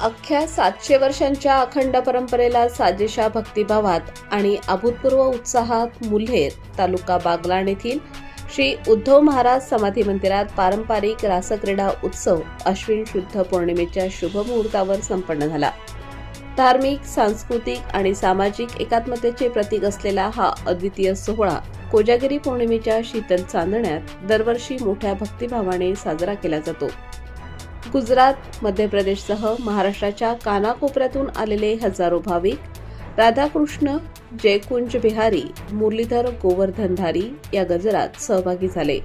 अख्ख्या सातशे वर्षांच्या अखंड परंपरेला साजेशा भक्तिभावात आणि अभूतपूर्व उत्साहात मुल्हेर तालुका बागलाण येथील श्री उद्धव महाराज समाधी मंदिरात पारंपरिक रासक्रीडा उत्सव अश्विन शुद्ध पौर्णिमेच्या शुभमुहूर्तावर संपन्न झाला. धार्मिक सांस्कृतिक आणि सामाजिक एकात्मतेचे प्रतीक असलेला हा अद्वितीय सोहळा कोजागिरी पौर्णिमेच्या शीतल चांदण्यात दरवर्षी मोठ्या भक्तिभावाने साजरा केला जातो. गुजरात मध्य प्रदेशसह महाराष्ट्राच्या कानाकोपऱ्यातून आलेले हजारो भाविक राधाकृष्ण जयकुंज बिहारी मुरलीधर गोवर्धनधारी या गजरात सहभागी झाले.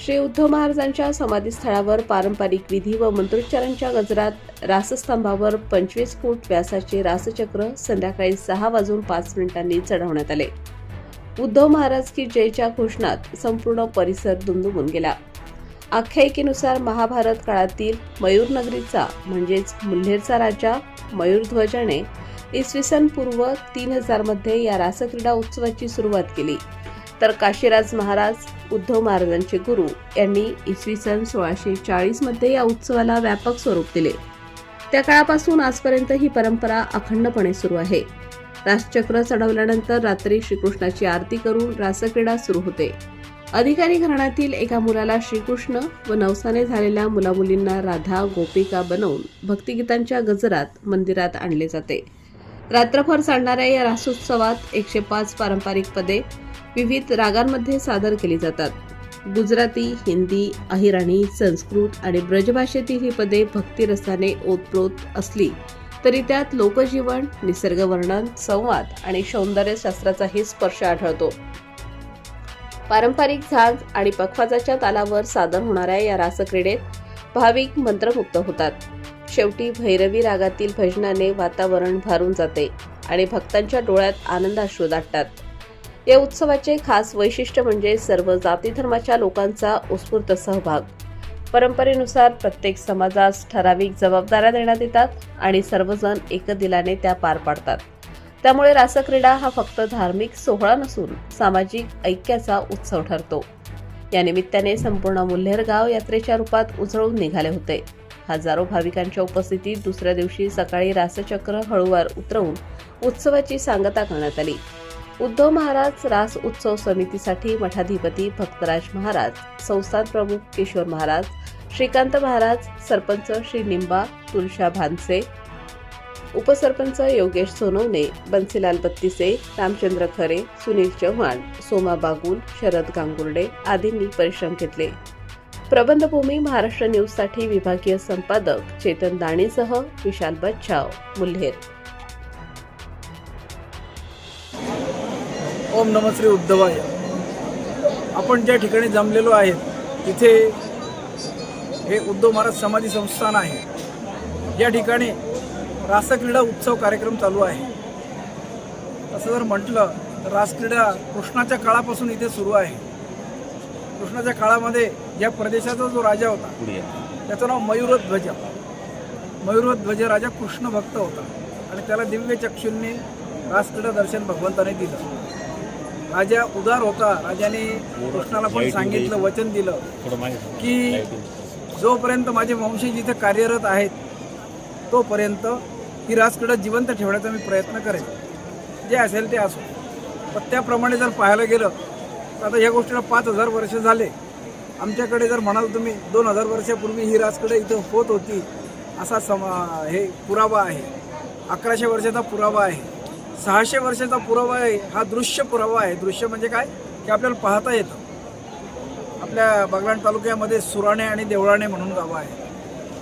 श्री उद्धव महाराजांच्या समाधीस्थळावर पारंपरिक विधी व मंत्रोच्चारांच्या गजरात रासस्तंभावर पंचवीस फूट व्यासाचे रासचक्र संध्याकाळी सहा वाजून पाच मिनिटांनी चढवण्यात आले. उद्धव महाराज की जयच्या घोषणात संपूर्ण परिसर दुमदुमून गेला. आख्यायिकेनुसार महाभारत काळातील मयूरनगरीचा म्हणजेच मुल्हेरचा राजा मयूरध्वजाने इसवी सन पूर्व तीन हजारमध्ये या रासक्रीडा उत्सवाची सुरुवात केली. तर काशीराज महाराज उद्धव महाराजांचे गुरु यांनी इसवी सन सोळाशे चाळीसमध्ये या उत्सवाला व्यापक स्वरूप दिले. त्या काळापासून आजपर्यंत ही परंपरा अखंडपणे सुरू आहे. रासचक्र चढवल्यानंतर रात्री श्रीकृष्णाची आरती करून रासक्रीडा सुरू होते. अधिकारी घराण्यातील एका मुलाला श्रीकृष्ण व नवसाने झालेल्या मुलामुलींना राधा गोपिका बनवून भक्तिगीतांच्या गजरात मंदिरात आणले जाते. रात्रभर चालणाऱ्या या रासोत्सवात एकशे पाच पारंपरिक पदे विविध रागांमध्ये सादर केली जातात. गुजराती हिंदी अहिराणी संस्कृत आणि ब्रजभाषेतील ही पदे भक्तिरसाने ओतप्रोत असली तरी त्यात लोकजीवन निसर्गवर्णन संवाद आणि सौंदर्यशास्त्राचाही स्पर्श आढळतो. पारंपरिक झांज आणि पखवाजाच्या तालावर सादर होणाऱ्या या रासक्रीडेत भाविक मंत्रमुक्त होतात. शेवटी भैरवी रागातील भजनाने वातावरण भारून जाते आणि भक्तांच्या डोळ्यात आनंदाश्रू दाटतात. या उत्सवाचे खास वैशिष्ट्य म्हणजे सर्व जाती धर्माच्या लोकांचा उत्स्फूर्त सहभाग. परंपरेनुसार प्रत्येक समाजास ठराविक जबाबदाऱ्या देण्यात येतात आणि सर्वजण एकदिलाने त्या पार पाडतात. त्यामुळे रासक्रीडा हा फक्त धार्मिक सोहळा नसून सामाजिक ऐक्याचा उत्सव ठरतो. या निमित्ताने संपूर्ण मुल्हेर गाव यात्रेच्या रूपात उजळून निघाले होते. हजारो भाविकांच्या उपस्थितीत दुसऱ्या दिवशी सकाळी रासचक्र हळूवार उतरवून उत्सवाची सांगता करण्यात आली. उद्धव महाराज रास उत्सव समितीसाठी मठाधिपती भक्तराज महाराज संस्थान प्रमुख किशोर महाराज श्रीकांत महाराज सरपंच श्री निंबा तुलशा भानसे उपसरपंच योगेश सोनवणे बन्सीलाल बत्तीसे रामचंद्र खरे सुनील चव्हाण सोमा बागुल शरद गांगुर्डे आदींनी परिश्रम घेतले. प्रबंधभूमी महाराष्ट्र न्यूजसाठी विभागीय संपादक चेतन दाणेसह विशाल बच्छाव मुल्हेर. ओम नम श्री उद्धवाय. आपण ज्या ठिकाणी जमलेलो आहेत तिथे हे उद्धव महाराज समाधी संस्थान आहे. या ठिकाणी रासक्रीडा उत्सव कार्यक्रम चालू आहे. असं जर म्हटलं तर रासक्रीडा कृष्णाच्या काळापासून इथे सुरू आहे. कृष्णाच्या काळामध्ये या प्रदेशाचा जो राजा होता त्याचं नाव मयूरध्वज. मयूरध्वज राजा कृष्ण भक्त होता आणि त्याला दिव्य चक्षुंनी रासक्रीडा दर्शन भगवंताने दिलं. राजा उदार होता. राजाने कृष्णाला पण सांगितलं वचन दिलं की जोपर्यंत माझे वंशज इथे कार्यरत आहेत तोपर्यंत ही रासक्रीडा जिवंत ठेवण्याचा मी प्रयत्न करेन. जे असेल ते असो. पण त्याप्रमाणे जर पाहायला गेलं तर आता ह्या गोष्टीला पाच हजार वर्ष झाले. आमच्याकडे जर म्हणाल तुम्ही दोन हजार वर्षापूर्वी ही रासकडे इथं होत होती असा सम हे पुरावा आहे. अकराशे वर्षाचा पुरावा आहे. सहाशे वर्षाचा पुरावा आहे हा दृश्य पुरावा आहे. दृश्य म्हणजे काय? की आपल्याला पाहता येतं. आपल्या बगलाण तालुक्यामध्ये सुराणे आणि देवळाणे म्हणून गावं आहे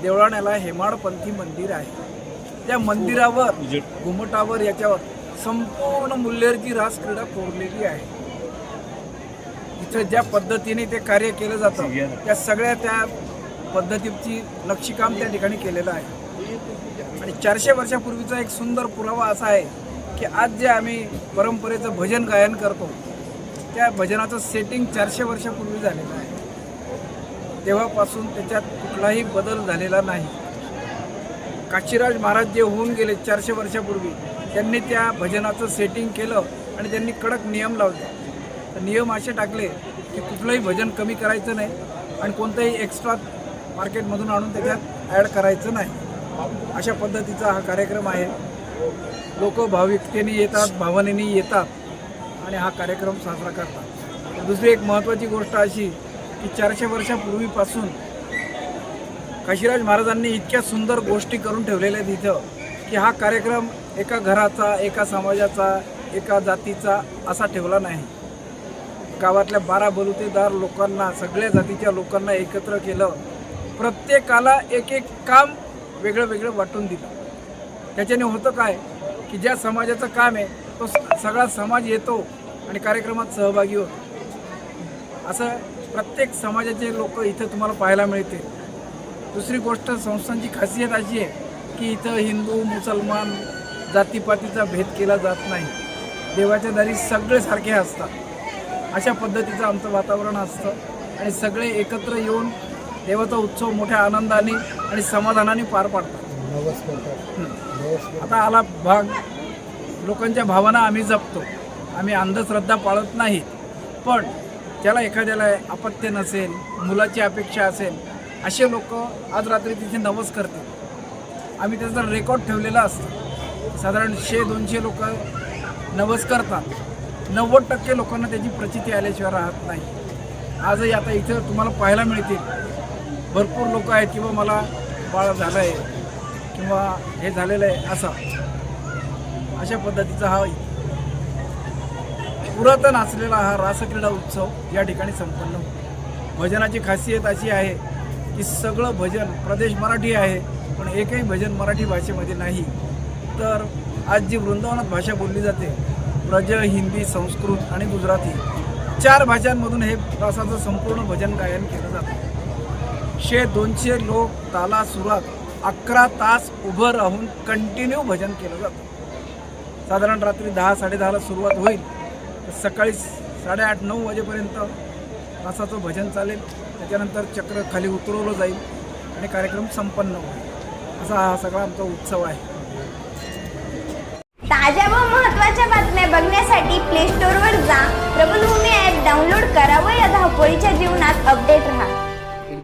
देवळाण्याला हेमाडपंथी मंदिर आहे. त्या मंदिरावर घुमटावर याच्यावर संपूर्ण मुल्हेरची रास क्रीडा कोरलेली आहे. इथं ज्या पद्धतीने ते कार्य केलं जातं त्या सगळ्या त्या पद्धतीची नक्षीकाम त्या ठिकाणी केलेलं आहे. आणि चारशे वर्षापूर्वीचा एक सुंदर पुरावा असा आहे की आज जे आम्ही परंपरेचं भजन गायन करतो त्या भजनाचं सेटिंग चारशे वर्षापूर्वी झालेलं आहे. तेव्हापासून त्याच्यात कुठलाही बदल झालेला नाही. काशीराज महाराज जे होऊन गेले चारशे वर्षापूर्वी त्यांनी त्या भजनाचं सेटिंग केलं आणि त्यांनी कडक नियम लावले. तर नियम असे टाकले की कुठलंही भजन कमी करायचं नाही आणि कोणतंही एक्स्ट्रा मार्केटमधून आणून त्याच्यात ॲड करायचं नाही. अशा पद्धतीचा हा कार्यक्रम आहे. लोक भाविकतेने येतात भावनेने येतात आणि हा कार्यक्रम साजरा करतात. दुसरी एक महत्त्वाची गोष्ट अशी की चारशे वर्षापूर्वीपासून काशीराज महाराजांनी इतक्या सुंदर गोष्टी करून ठेवलेल्या आहेत इथं की हा कार्यक्रम एका घराचा एका समाजाचा एका जातीचा असा ठेवला नाही. गावातल्या बारा बलुतेदार लोकांना सगळ्या जातीच्या लोकांना एकत्र केलं. प्रत्येकाला एक एक काम वेगळं वेगळं वाटून दिलं. त्याच्याने होतं काय की ज्या समाजाचं काम आहे तो स- सगळा समाज येतो आणि कार्यक्रमात सहभागी होतो. असं प्रत्येक समाजाचे लोक इथं तुम्हाला पाहायला मिळते दुसरी गोष्ट संस्थांची खासियत अशी आहे की इथं हिंदू मुसलमान जातीपातीचा भेद केला जात नाही. देवाच्या दारी सगळे सारखे असतात. अशा पद्धतीचं आमचं वातावरण असतं आणि सगळे एकत्र येऊन देवाचा उत्सव मोठ्या आनंदाने आणि समाधानाने पार पाडतात. आता आला भाग. लोकांच्या भावना आम्ही जपतो. आम्ही अंधश्रद्धा पाळत नाही पण ज्याला एखाद्याला अपत्य नसेल मुलाची अपेक्षा असेल असे लोक आज रात्री तिथे नवस करतील आम्ही त्याचा रेकॉर्ड ठेवलेला असतो. साधारण शे दोनशे लोक नवस करतात. नव्वद टक्के लोकांना त्याची प्रचिती आल्याशिवाय राहत नाही. आजही आता इथं तुम्हाला पाहायला मिळतील. भरपूर लोक आहेत किंवा मला बाळ झालं आहे किंवा हे झालेलं आहे असं. अशा पद्धतीचा हा पुरातन असलेला हा रासक्रीडा उत्सव या ठिकाणी संपन्न होतो. भजनाची खासियत अशी आहे की सगळं भजन प्रदेश मराठी आहे पण एकही भजन मराठी भाषेमध्ये नाही. तर आज जी वृंदावनात भाषा बोलली जाते ब्रज हिंदी संस्कृत आणि गुजराती चार भाषांमधून हे रासाचं संपूर्ण भजन गायन केलं जातं. शे दोनशे लोक ताला सुरात अकरा तास उभं राहून कंटिन्यू भजन केलं जातं. साधारण रात्री दहा साडेदहाला सुरुवात होईल. तर सकाळी साडेआठ नऊ वाजेपर्यंत तासाचं भजन चालेल. त्याच्यानंतर चक्र खाली उतरवलं जाईल आणि कार्यक्रम संपन्न होईल. असा हा सगळा आमचा उत्सव आहे. ताज्या व महत्त्वाच्या बातम्या बघण्यासाठी प्ले स्टोअरवर जा. प्रबलभूमी ॲप डाउनलोड करा व या धावपळीच्या जीवनात अपडेट राहा.